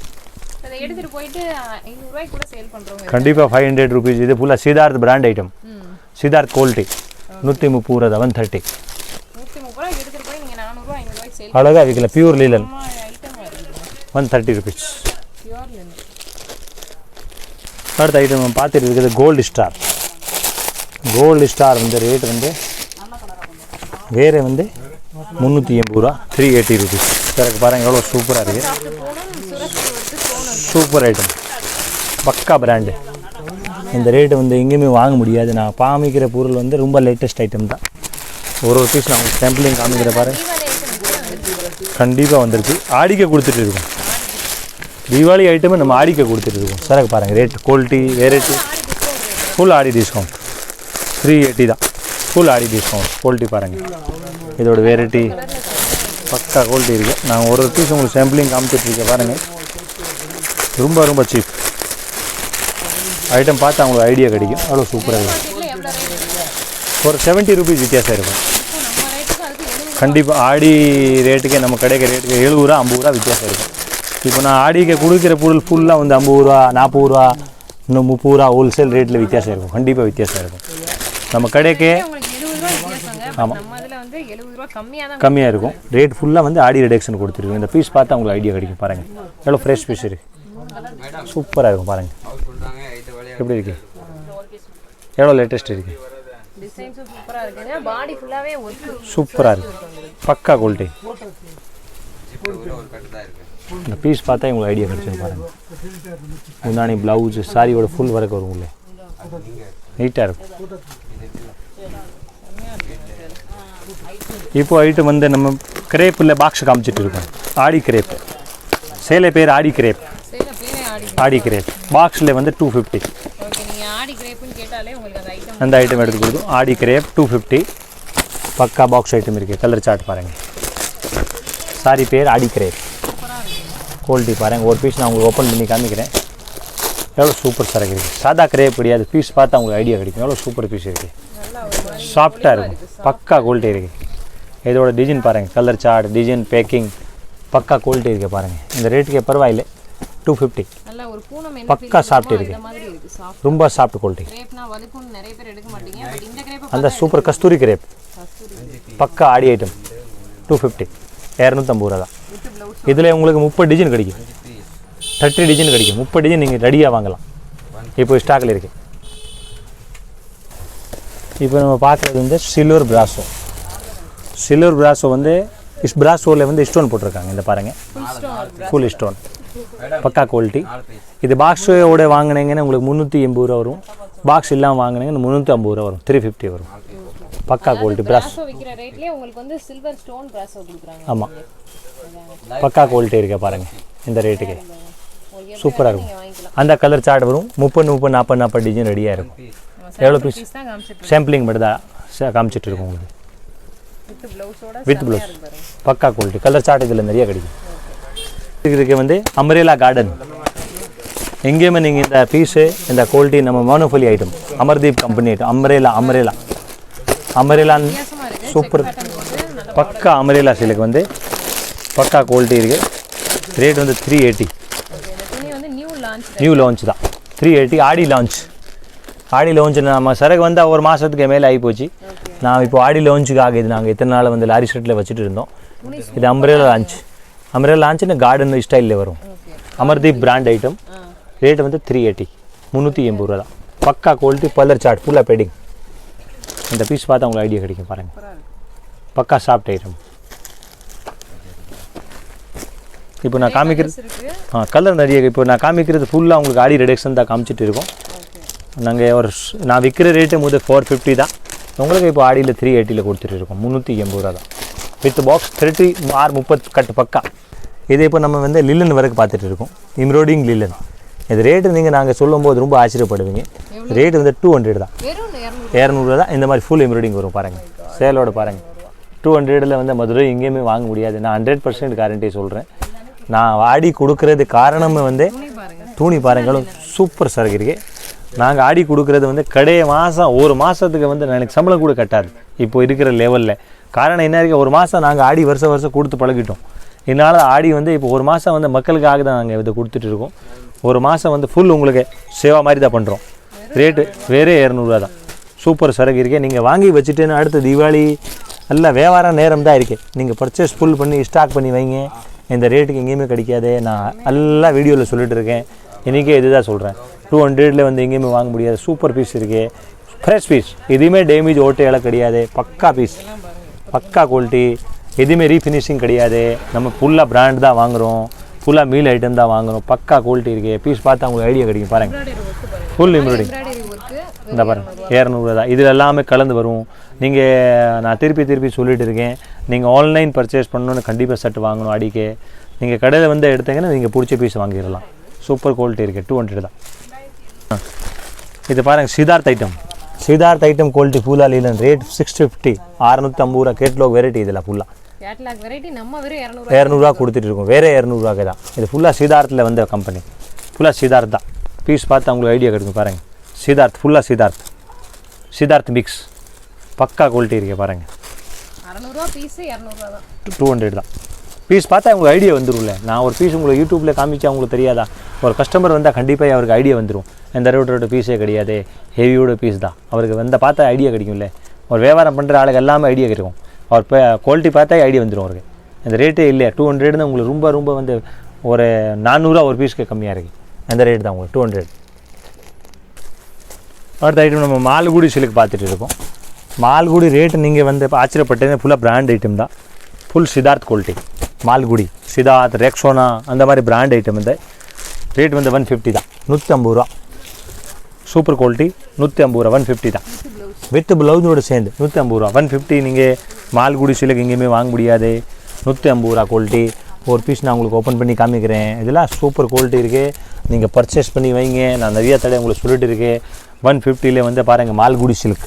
கண்டிப்பாக ஃபைவ் ஹண்ட்ரட் ருபீஸ் இது ஃபுல்லாக சித்தார்த் பிராண்ட் ஐட்டம் ம். சித்தார்த் குவாலிட்டி நூற்றி முப்பது ரூபா ஒன் தேர்ட்டி அழகாக விற்கலாம் பியூர் லீலன் இருக்குது ஒன் தேர்ட்டி ருபீஸ் அடுத்த ஐட்டம் நம்ம பார்த்துட்டு இருக்கிறது கோல்டு ஸ்டார் கோல்டு ஸ்டார் வந்து ரேட் வந்து வேறு வந்து முந்நூற்றி எண்பது ரூபா த்ரீ எயிட்டி ருபீஸ் எனக்கு பாருங்கள் எவ்வளோ சூப்பராக இருக்குது சூப்பர் ஐட்டம் பக்கா பிராண்டு இந்த ரேட்டு வந்து எங்கேயுமே வாங்க முடியாது. நான் காமிக்கிற பொருள் வந்து ரொம்ப லேட்டஸ்ட் ஐட்டம் தான். ஒரு ஒரு பீஸ் நான் உங்களுக்கு சாம்பிளிங் காமிக்கிற பாரு வந்துருக்கு. கண்டிப்பாக வந்துருச்சு ஆடிக்க கொடுத்துட்டு இருக்கோம். தீபாவளி ஐட்டமே நம்ம ஆடிக்க கொடுத்துட்டு இருக்கோம். சரக்கு பாருங்கள் rate quality variety full Aadi discount three eighty தான். ஃபுல் ஆடி டிஸ்கவுண்ட் குவாலிட்டி பாருங்கள் இதோட வெரைட்டி பக்கா குவாலிட்டி இருக்குது நான் ஒரு ஒரு பீஸ் உங்களுக்கு சாம்பிளிங் காமிச்சிட்டு இருக்கேன். பாருங்கள் ரொம்ப ரொம்ப சீப் ஐட்டம் பார்த்தா உங்களுக்கு ஐடியா கிடைக்கும். அவ்வளோ சூப்பராக இருக்கும் ஒரு செவன்ட்டி ருபீஸ் வித்தியாசம் இருக்கும். கண்டிப்பாக ஆடி ரேட்டுக்கு நம்ம கிடைக்கிற ரேட்டுக்கு எழுபது ரூபா ஐம்பது ரூபா வித்தியாசம் இருக்கும். இப்போ நான் ஆடிக்கு கொடுக்குற பொருள் ஃபுல்லாக வந்து ஐம்பது ரூபா நாற்பது ரூபா இன்னும் முப்பது ரூபா ஹோல்சேல் ரேட்டில் வித்தியாசம் இருக்கும். கண்டிப்பாக வித்தியாசம் இருக்கும். நம்ம கடைக்கே ரூபா கம்மியாக இருக்கும். ரேட் ஃபுல்லாக வந்து ஆடி ரிடக்ஷன் கொடுத்துருக்கோம். இந்த பீஸ் பார்த்தா உங்களுக்கு ஐடியா கிடைக்கும். பாருங்கள் எவ்வளோ ஃப்ரெஷ் பீஸ் இருக்குது சூப்பராக இருக்கும். பாருங்கள் எப்படி இருக்கு? எவ்வளோ லேட்டஸ்ட் இருக்குது சூப்பராக இருக்குது பக்கா குவாலிட்டி இந்த பீஸ் பார்த்தா உங்களுக்கு ஐடியா கிடைச்சிடும் பாருங்கள் முந்தானி ப்ளவுஸு சாரியோட ஃபுல் ஒர்க் வரும் உள்ளே. நீட்டாக இருக்கும். இப்போ ஐட்டம் வந்து நம்ம கிரேப்பில் பாக்ஸ் காமிச்சிட்டு இருக்கோம். ஆடி கிரேப் சேலை பேர் ஆடி கிரேப் ஆடி கிரேப் பாக்ஸில் வந்து டூ ஃபிஃப்டி அந்த ஐட்டம் அந்த ஐட்டம் எடுத்து கொடுக்கும். ஆடி கிரேப் டூ ஃபிஃப்டி பக்கா பாக்ஸ் ஐட்டம் இருக்குது கலர் சார்ட் பாருங்கள் சாரி பேர் ஆடி கிரேப் குவாலிட்டி பாருங்கள் ஒரு பீஸ் நான் உங்களுக்கு ஓப்பன் பண்ணி காமிக்கிறேன். எவ்வளோ சூப்பர் சரக்கு இருக்குது சாதா கிரேப் கிடையாது பீஸ் பார்த்தா உங்களுக்கு ஐடியா கிடைக்கும். எவ்வளோ சூப்பர் பீஸ் இருக்குது சாஃப்டாக இருக்கும். பக்கா குவாலிட்டி இருக்குது இதோட டிசைன் பாருங்கள் கலர் சார்ட் டிசைன் பேக்கிங் பக்கா குவாலிட்டி இருக்குது பாருங்கள் இந்த ரேட்டுக்கே பரவாயில்லை. டூ ஃபிஃப்டி பக்கா சாப்பிட்டு இருக்கு. ரொம்ப சாஃப்ட் குவாலிட்டி அந்த சூப்பர் கஸ்தூரி கிரேப் பக்கா ஆடி ஐட்டம் டூ ஃபிஃப்டி இரநூத்தம்பது ரூபா தான் இதில் உங்களுக்கு முப்பது டிசைன் கிடைக்கும். தேர்ட்டி டிசைன் கிடைக்கும். முப்பது டிசைன் நீங்கள் ரெடியாக வாங்கலாம். இப்போ ஸ்டாக்கில் இருக்கு. இப்போ நம்ம பார்க்குறது வந்து சில்வர் பிராசோ சில்வர் பிராசோ வந்து இஸ் பிராசோவில் வந்து ஸ்டோன் போட்டிருக்காங்க. இந்த பாருங்கள் ஃபுல் ஸ்டோன் பக்கா குவாலிட்டி இது பாக்ஸோட வாங்கினீங்கன்னா உங்களுக்கு முந்நூற்றி எண்பது ரூபா வரும். பாக்ஸ் இல்லாமல் வாங்கினீங்கன்னா முந்நூற்றி ஐம்பது ரூபா வரும். த்ரீ ஃபிஃப்டி வரும். பக்கா குவாலிட்டி பிராஸ் ஆமாம் பக்கா குவாலிட்டி இருக்க பாருங்கள் இந்த ரேட்டுக்கு சூப்பராக இருக்கும். அந்த கலர் சார்ட் வரும். முப்பது முப்பது நாற்பது நாற்பது டிசைன் ரெடியாக இருக்கும். எவ்வளோ பீஸ் சாம்பிளிங் மட்டும் தான் காமிச்சிட்டு இருக்கும் உங்களுக்கு. வித் ப்ளவுஸ் பக்கா குவாலிட்டி கலர் சார்ட் இதில் நிறைய கிடைக்கும். இதுக்கு வந்து அம்ரேலா கார்டன் எங்கேயுமே நீங்கள் இந்த பீஸு இந்த குவாலிட்டி நம்ம மோனோஃபலி ஐட்டம் அமர்தீப் கம்பெனி ஐட்டம் அம்ரேலா அம்ரேலா அம்ரேலா வித்தியாசமா இருக்கு. சூப்பர். பக்கா அமரேலா சிலுக்கு வந்து பக்கா குவாலிட்டி இருக்குது ரேட் வந்து த்ரீ எயிட்டி நியூ லான்ச் தான். Three eighty Aadi launch Aadi launch நம்ம சரக்கு வந்தால் ஒரு மாதத்துக்கு மேலே ஆகி போச்சு. நான் இப்போ ஆடி லான்ச்சுக்கு ஆகுது நாங்கள் இத்தனை நாள் வந்து லாரி செட்டில் வச்சுட்டு இருந்தோம். இது அம்ரேலா லான்ச் அம்ரேலா லான்ச்னு கார்டன் ஸ்டைலில் வரும். அமர்தீப் பிராண்ட் ஐட்டம் ரேட் வந்து த்ரீ எயிட்டி முந்நூற்றி எண்பது ரூபா தான். பக்கா குவாலிட்டி பல்லர் சார்ட் ஃபுல்லாக பெடிங் இந்த பீஸ் பார்த்தா உங்களுக்கு ஐடியா கிடைக்கும் பாருங்கள் பக்கா சாஃப்ட் ஐட்டம் இப்போ நான் காமிக்கிறது ஆ கலர் நிறைய இப்போ நான் காமிக்கிறது ஃபுல்லாக உங்களுக்கு ஆடி ரெடக்ஷன் தான் காமிச்சிட்டு இருக்கோம். நாங்கள் ஒரு நான் விற்கிற ரேட்டு முதல் ஃபோர் ஃபிஃப்டி தான். உங்களுக்கு இப்போ ஆடியில் த்ரீ எயிட்டியில் கொடுத்துட்டு இருக்கோம். முந்நூற்றி எண்பது ரூபா தான். வித் பாக்ஸ் தேர்ட்டி ஆறு முப்பது கட்டு பக்கா. இது இப்போ நம்ம வந்து லில்லன் வரைக்கும் பார்த்துட்டு இருக்கோம். எம்ப்ராய்டிங் லில்லன் இது ரேட்டு நீங்கள் நாங்கள் சொல்லும்போது ரொம்ப ஆச்சரியப்படுவீங்க. ரேட்டு வந்து டூ ஹண்ட்ரட் தான். இரநூறுவா தான். இந்த மாதிரி ஃபுல் எம்ப்ராய்டிங் வரும் பாருங்கள் சேலோட பாருங்கள் டூ ஹண்ட்ரடில் வந்து மதுரை எங்கேயுமே வாங்க முடியாது. நான் ஹண்ட்ரட் பர்சன்ட் கேரண்டி சொல்கிறேன் நான் ஆடி கொடுக்கறது காரணமே வந்து துணி பாருங்க துணி பாருங்களும் சூப்பர் சரக்கு நாங்கள் ஆடி கொடுக்கறது வந்து கடைய மாதம் ஒரு மாதத்துக்கு வந்து எனக்கு சம்பளம் கூட கட்டாது. இப்போ இருக்கிற லெவலில் காரணம் என்ன இருக்கு? ஒரு மாதம் நாங்கள் ஆடி வருஷம் வருஷம் கொடுத்து பழகிட்டோம். இதனால் ஆடி வந்து இப்போ ஒரு மாதம் வந்து மக்களுக்காக தான் நாங்கள் இதை கொடுத்துட்டு இருக்கோம். ஒரு மாதம் வந்து ஃபுல் உங்களுக்கு சேவா மாதிரி தான் பண்ணுறோம் ரேட்டு வேறே இரநூறுவா தான். சூப்பர் சரக்கு இருக்கே. நீங்கள் வாங்கி வச்சுட்டேன்னு அடுத்த தீபாவளி நல்ல வியாபாரம் நேரம் தான் இருக்குது நீங்கள் பர்ச்சேஸ் ஃபுல் பண்ணி ஸ்டாக் பண்ணி வைங்க. இந்த ரேட்டுக்கு எங்கேயுமே கிடைக்காது. நான் எல்லா வீடியோவில் சொல்லிட்டு இருக்கேன் இன்றைக்கே இதுதான் சொல்கிறேன் டூ ஹண்ட்ரடில் வந்து எங்கேயுமே வாங்க முடியாது. சூப்பர் பீஸ் இருக்குது ஃப்ரெஷ் பீஸ் எதுவுமே டேமேஜ் ஓட்டையெல்லாம் கிடையாது. பக்கா பீஸ் பக்கா குவாலிட்டி எதுவுமே ரீஃபினிஷிங் கிடையாது. நம்ம ஃபுல்லாக பிராண்ட் தான் வாங்குகிறோம் ஃபுல்லாக மீல் ஐட்டம் தான் வாங்குகிறோம் பக்கா குவாலிட்டி இருக்குது பீஸ் பார்த்தா உங்களுக்கு ஐடியா கிடைக்கும். பாருங்கள் ஃபுல் எம்ப்ராய்டிங் இந்த பாருங்க இரநூறுவா தான். இதில் எல்லாமே கலந்து வரும். நீங்கள் நான் திருப்பி திருப்பி சொல்லிட்டு இருக்கேன். நீங்கள் ஆன்லைன் பர்ச்சேஸ் பண்ணணுன்னு கண்டிப்பாக செட் வாங்கணும் அடிக்க. நீங்கள் கடையில் வந்து எடுத்தீங்கன்னா நீங்கள் பிடிச்ச பீஸ் வாங்கிடலாம். சூப்பர் குவாலிட்டி இருக்குது டூ ஹண்ட்ரட் தான். ஆ. இது பாருங்கள் Siddharth item Siddharth item quality ஃபுல்லாக லீலன் ரேட் சிக்ஸ் ஃபிஃப்டி அறுநூத்தம்பது ரூபா கேட்லாக் வெரைட்டி இதில் ஃபுல்லாக இரநூறுவா கொடுத்துட்டு இருக்கோம். வேறு இரநூறுவாக்கு தான். இது ஃபுல்லாக சித்தார்த்தில் வந்த கம்பெனி ஃபுல்லாக சித்தார்த் தான். பீஸ் பார்த்து உங்களுக்கு ஐடியா கிடைக்கும் பாருங்கள் சித்தார்த் ஃபுல்லாக சித்தார்த். சித்தார்த் மிக்ஸ் பக்கா குவாலிட்டி இருக்கு பாருங்கள் டூ ஹண்ட்ரட் தான். பீஸ் பார்த்தா உங்களுக்கு ஐடியா வந்துரும்ல. நான் ஒரு பீஸ் உங்களுக்கு யூடியூப்பில் காமிச்சா உங்களுக்கு தெரியாதா? ஒரு கஸ்டமர் வந்தால் கண்டிப்பாக அவருக்கு ஐடியா வந்துடும் எந்த ரோட்டோட பீஸே கிடையாது. ஹெவியோட பீஸ் தான். அவருக்கு வந்த பார்த்தா ஐடியா கிடைக்கும்ல. ஒரு வியாபாரம் பண்ணுற ஆளுக்கு எல்லாமே ஐடியா கிடைக்கும். அவர் இப்போ குவாலிட்டி பார்த்தா ஐடியா வந்துடும் அவருக்கு. இந்த ரேட்டே இல்லையா? டூ ஹண்ட்ரட் தான் உங்களுக்கு ரொம்ப ரொம்ப வந்து ஒரு நானூறுரூவா ஒரு பீஸ்க்கு கம்மியாக இருக்குது அந்த ரேட் தான் உங்களுக்கு டூ ஹண்ட்ரட் அடுத்த ஐட்டம் நம்ம மால்குடி சிலுக்கு பார்த்துட்டு இருக்கோம். மால்குடி ரேட்டு நீங்கள் வந்து இப்போ ஆச்சரியப்பட்டது ஃபுல்லாக பிராண்ட் ஐட்டம் தான். Full Siddharth quality Malgudi Siddharth Rexona அந்த மாதிரி பிராண்ட் ஐட்டம் வந்து ரேட் வந்து ஒன் ஃபிஃப்டி தான். நூற்றி ஐம்பது ரூபா. சூப்பர் குவாலிட்டி நூற்றி ஐம்பது ரூபா ஒன் ஃபிஃப்டி தான். வித் ப்ளவுஸோட சேர்ந்து நூற்றி ஐம்பது ரூபா. ஒன் ஃபிஃப்டி நீங்கள் மால்குடி சிலுக்கு எங்கேயுமே வாங்க முடியாது. நூற்றி ஐம்பது ரூபா குவாலிட்டி ஒரு பீஸ் நான் உங்களுக்கு ஓப்பன் பண்ணி காமிக்கிறேன். இதெல்லாம் சூப்பர் குவாலிட்டி இருக்குது நீங்கள் பர்ச்சேஸ் பண்ணி வைங்க. நான் நிறைய தடவை உங்களுக்கு சொல்லிட்டு இருக்கேன். ஒன் ஃபிஃப்டியில் வந்து பாருங்கள் மால்குடி சில்க்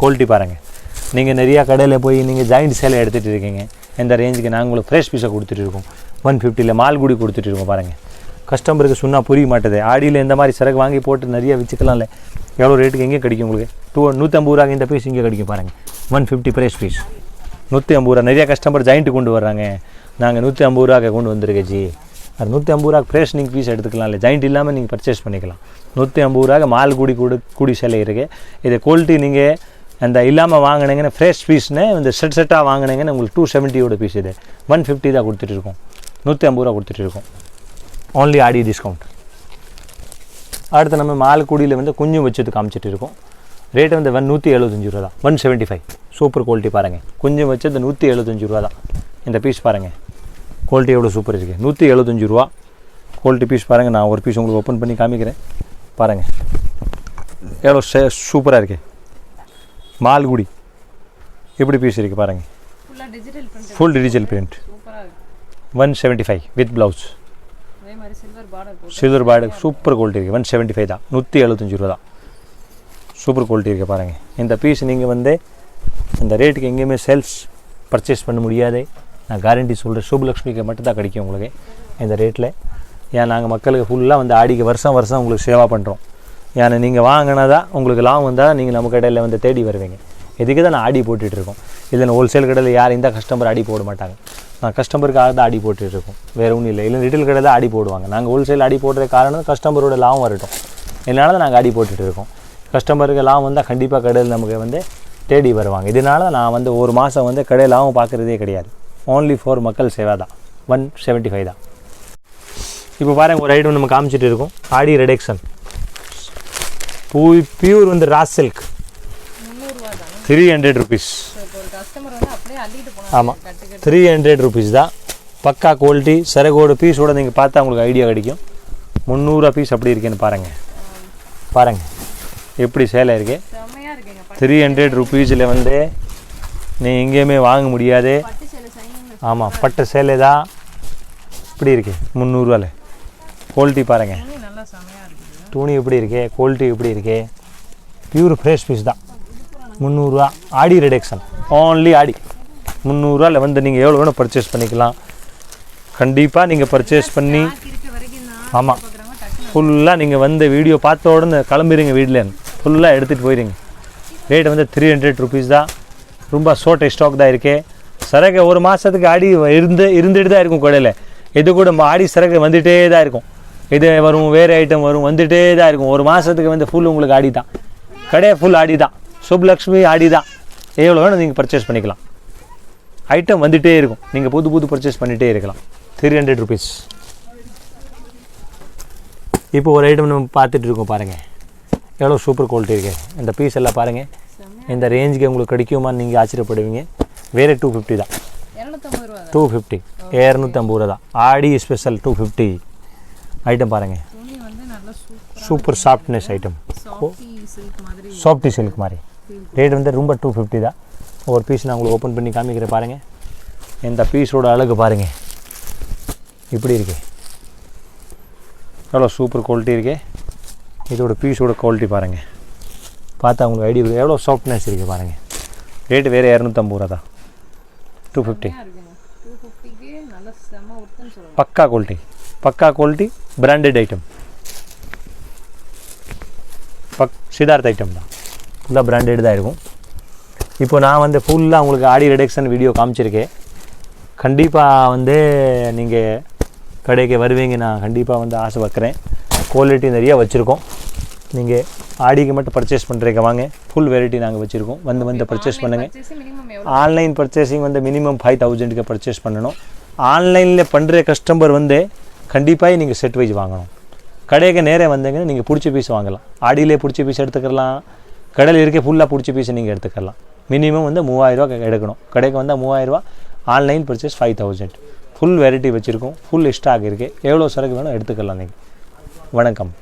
குவாலிட்டி பாருங்கள் நீங்கள் நிறையா கடையில் போய் நீங்கள் ஜாயிண்ட் சேலை எடுத்துகிட்டு இருக்கீங்க. இந்த ரேஞ்சுக்கு நாங்கள் உங்களுக்கு ஃப்ரெஷ் பீஸை கொடுத்துட்டு இருக்கோம். ஒன் ஃபிஃப்டியில் மால்குடி கொடுத்துட்டு இருக்கோம் பாருங்கள் கஸ்டமருக்கு சொன்னால் புரிய மாட்டேது. ஆடியில் இந்த மாதிரி சரக்கு வாங்கி போட்டு நிறைய வச்சுக்கலாம்ல எவ்வளோ ரேட்டுக்கு எங்கே கிடைக்கும் உங்களுக்கு? டூ நூற்றம்பது ரூபாய்க்கு இந்த பீஸ் இங்கே கிடைக்கும் பாருங்கள் ஒன் ஃபிஃப்டி ப்ரைஸ் பீஸ் நூற்றி ஐம்பது ரூபா நிறையா கஸ்டமர் ஜாயிண்ட்டு கொண்டு வர்றாங்க. நாங்கள் நூற்றி ஐம்பது ரூபாய்க்கு கொண்டு வந்திருக்கேன் ஜி. அது நூற்றி ஐம்பது ரூபா ஃப்ரெஷ் நீங்கள் பீஸ் எடுத்துக்கலாம் இல்லை ஜாயிண்ட் இல்லாமல் நீங்கள் பர்ச்சேஸ் பண்ணிக்கலாம். நூற்றி ஐம்பது ரூபாய்க்கு மால் கூடி கூடு கூடி சேலை இருக்குது இது குவாலிட்டி நீங்கள் அந்த இல்லாமல் வாங்கினீங்கன்னா ஃப்ரெஷ் பீஸ்னு இந்த செட் செட்டாக வாங்கினீங்கன்னா உங்களுக்கு டூ செவன்ட்டியோட பீஸ் இது. ஒன் ஃபிஃப்டி தான் கொடுத்துட்டு இருக்கோம் நூற்றி ஐம்பது ரூபா கொடுத்துட்டு இருக்கோம் ஓன்லி ஆடி டிஸ்கவுண்ட் அடுத்து நம்ம மாலக்குடியில் வந்து குஞ்சும் வச்சது காமிச்சிட்டு இருக்கோம் ரேட்டு வந்து ஒன் நூற்றி எழுபத்தஞ்சு ரூபா தான். One seventy five super quality பாருங்கள் குஞ்சும் வச்சது நூற்றி எழுபத்தஞ்சு ரூபா தான். இந்த பீஸ் பாருங்கள் குவாலிட்டி எவ்வளோ சூப்பர் இருக்குது நூற்றி எழுபத்தஞ்சு ரூபா. குவாலிட்டி பீஸ் பாருங்கள் நான் ஒரு பீஸ் உங்களுக்கு ஓப்பன் பண்ணி காமிக்கிறேன். பாருங்கள் எவ்வளோ சூப்பராக இருக்குது மால்குடி. எப்படி பீஸ் இருக்குது பாருங்கள் full digital print one seventy five with blouse silver border super quality இருக்குது ஒன் செவன்ட்டி ஃபைவ் தான். நூற்றி எழுபத்தஞ்சு ரூபா தான். சூப்பர் குவாலிட்டி இருக்குது பாருங்கள் இந்த பீஸ் நீங்கள் வந்து இந்த ரேட்டுக்கு எங்கேயுமே சேல்ஸ் பர்ச்சேஸ் பண்ண முடியாது. நான் கேரண்டி சொல்கிறேன் சுப்லக்ஷ்மிக்கு மட்டும்தான் கிடைக்கும் உங்களுக்கு இந்த ரேட்டில் ஏன் நாங்கள் மக்களுக்கு ஃபுல்லாக வந்து ஆடிக்கு வருஷம் வருஷம் உங்களுக்கு சேவா பண்ணுறோம் ஏன்னா நீங்கள் வாங்கினதா உங்களுக்கு லாபம் வந்தால் நீங்கள் நம்ம கடையில் வந்து தேடி வருவீங்க. இதுக்கு தான் நான் ஆடி போட்டுட்ருக்கோம் இதில் ஹோல்சேல் கடையில் யார் இந்த கஸ்டமர் ஆடி போட மாட்டாங்க. நான் கஸ்டமருக்காக தான் ஆடி போட்டுட்ருக்கோம் வேறு ஒன்றும் இல்லை. இல்லை ரிட்டேல் கடையில் தான் ஆடி போடுவாங்க. நாங்கள் ஹோல்சேல் ஆடி போடுற காரணம் கஸ்டமரோட லாபம் வரட்டும். இதனால தான் நாங்கள் ஆடி போட்டுட்ருக்கோம் கஸ்டமருக்கு லாபம் வந்தால் கண்டிப்பாக கடையில் நமக்கு வந்து தேடி வருவாங்க. இதனால நான் வந்து ஒரு மாதம் வந்து கடையில் லாபம் பார்க்குறதே கிடையாது. ஓன்லி ஃபார் மக்கள் சேவை தான் ஒன் செவன்ட்டி ஃபைவ் தான். இப்போ பாருங்க ஒரு ஐட்டம் நம்ம காமிச்சிட்டு இருக்கோம். ஆடி ரெடக்ஷன். பூ பியூர் வந்து ராஸ் சில்க் த்ரீ ஹண்ட்ரட் ருபீஸ் ஆமாம் த்ரீ ஹண்ட்ரட் ருபீஸ் தான். பக்கா குவாலிட்டி சரகோட பீஸோட நீங்கள் பார்த்தா உங்களுக்கு ஐடியா கிடைக்கும். முந்நூறுரூவா பீஸ் அப்படி இருக்கேன்னு பாருங்கள் பாருங்கள் எப்படி சேலை இருக்கு? த்ரீ ஹண்ட்ரட் ருபீஸில் வந்து நீ எங்கேயுமே வாங்க முடியாது. ஆமாம் பட்டு சேலை தான். இப்படி இருக்கு முந்நூறுவால குவாலிட்டி பாருங்கள் துணி எப்படி இருக்கு குவாலிட்டி எப்படி இருக்கு. பியூர் ஃப்ரெஷ் பீஸ் தான். முந்நூறுரூவா ஆடி ரிடக்ஷன் ஓன்லி ஆடி முந்நூறுரூவாவில் வந்து நீங்கள் எவ்வளோ வேணும் பர்ச்சேஸ் பண்ணிக்கலாம். கண்டிப்பாக நீங்கள் பர்ச்சேஸ் பண்ணி ஆமாம் ஃபுல்லாக நீங்கள் வந்து வீடியோ பார்த்த உடனே கிளம்பிடுங்க வீட்டிலேருந்து ஃபுல்லாக எடுத்துகிட்டு போயிடுங்க ரேட் வந்து த்ரீ ஹண்ட்ரட் ருபீஸ் தான். ரொம்ப ஷோர்ட் ஸ்டாக் தான் இருக்கே. சிறகு ஒரு மாதத்துக்கு ஆடி இருந்து இருந்துட்டு தான் இருக்கும் கடையில். இது கூட ஆடி சிறகு வந்துகிட்டே தான் இருக்கும். இது வரும் வேறு ஐட்டம் வரும் வந்துகிட்டே தான் இருக்கும். ஒரு மாதத்துக்கு வந்து ஃபுல் உங்களுக்கு ஆடி தான் கடையை ஃபுல் ஆடி தான் சுப்லக்ஷ்மி ஆடி தான் எவ்வளோ வேணும் நீங்கள் பர்ச்சேஸ் பண்ணிக்கலாம். ஐட்டம் வந்துகிட்டே இருக்கும். நீங்கள் புது புது பர்ச்சேஸ் பண்ணிகிட்டே இருக்கலாம். த்ரீ ஹண்ட்ரட் ருபீஸ் இப்போ ஒரு ஐட்டம் நம்ம பார்த்துட்டு இருக்கோம் பாருங்கள் எவ்வளோ சூப்பர் குவாலிட்டி இருக்குது இந்த பீஸ் எல்லாம் பாருங்கள் இந்த ரேஞ்சுக்கு உங்களுக்கு கிடைக்குமான்னு நீங்கள் ஆச்சரியப்படுவீங்க. வேறு டூ ஃபிஃப்டி தான். டூ ஃபிஃப்டி இரநூத்தம்பது ரூபா தான் Aadi special two fifty item பாருங்கள் super softness item softy silk மாதிரி. சாஃப்டி சில்க் மாதிரி. ரேட் வந்து ரொம்ப டூ ஃபிஃப்டி தான். ஒரு பீஸ் நான் உங்களுக்கு ஓப்பன் பண்ணி காமிக்கிறேன் பாருங்கள் இந்த பீஸோட அழகு பாருங்கள் இப்படி இருக்கு. எவ்வளோ சூப்பர் குவாலிட்டி இருக்கு. இதோட பீஸோட குவாலிட்டி பாருங்கள் பார்த்தா உங்களுக்கு ஐடியா எவ்வளோ சாஃப்ட்னஸ் இருக்குது பாருங்கள் ரேட்டு வேறு இரநூத்தம்பது ரூபா தான் டூ ஃபிஃப்டி பக்கா குவாலிட்டி பக்கா குவாலிட்டி பிராண்டட் ஐட்டம் பக் சித்தார்த் ஐட்டம் தான். ஃபுல்லாக பிராண்டட் தான் இருக்கும். இப்போ நான் வந்து ஃபுல்லாக உங்களுக்கு ஆடி ரிடக்ஷன் வீடியோ காமிச்சிருக்கேன். கண்டிப்பாக வந்து நீங்கள் கடைக்கு வருவீங்க நான் கண்டிப்பாக வந்து ஆசை வைக்கிறேன் குவாலிட்டி நிறைய வச்சுருக்கோம். நீங்கள் ஆடிக்கு மட்டும் பர்ச்சேஸ் பண்ணுறீங்க வாங்க. ஃபுல் வெரைட்டி நாங்கள் வச்சுருக்கோம். வந்து வந்து பர்ச்சேஸ் பண்ணுங்கள் ஆன்லைன் பர்ச்சேசிங் வந்து மினிமம் ஃபைவ் தௌசண்ட்க்கு பர்ச்சேஸ் பண்ணணும். ஆன்லைனில் பண்ணுற கஸ்டமர் வந்து கண்டிப்பாக நீங்கள் செட் வைஸ் வாங்கணும். கடைக்கு நேரே வந்தீங்கன்னா நீங்கள் பிடிச்ச பீஸ் வாங்கலாம். ஆடியிலே பிடிச்ச பீஸ் எடுத்துக்கலாம். கடையில் இருக்க ஃபுல்லாக பிடிச்ச பீஸ் நீங்கள் எடுத்துக்கலாம். மினிமம் வந்து மூவாயிரரூவா எடுக்கணும். கடைக்கு வந்தால் மூவாயிரரூவா online purchase five thousand full variety வச்சுருக்கோம். ஃபுல் ஸ்டாக் இருக்குது எவ்வளோ சரக்கு வேணும் எடுத்துக்கலாம் நீங்கள் வணக்கம்.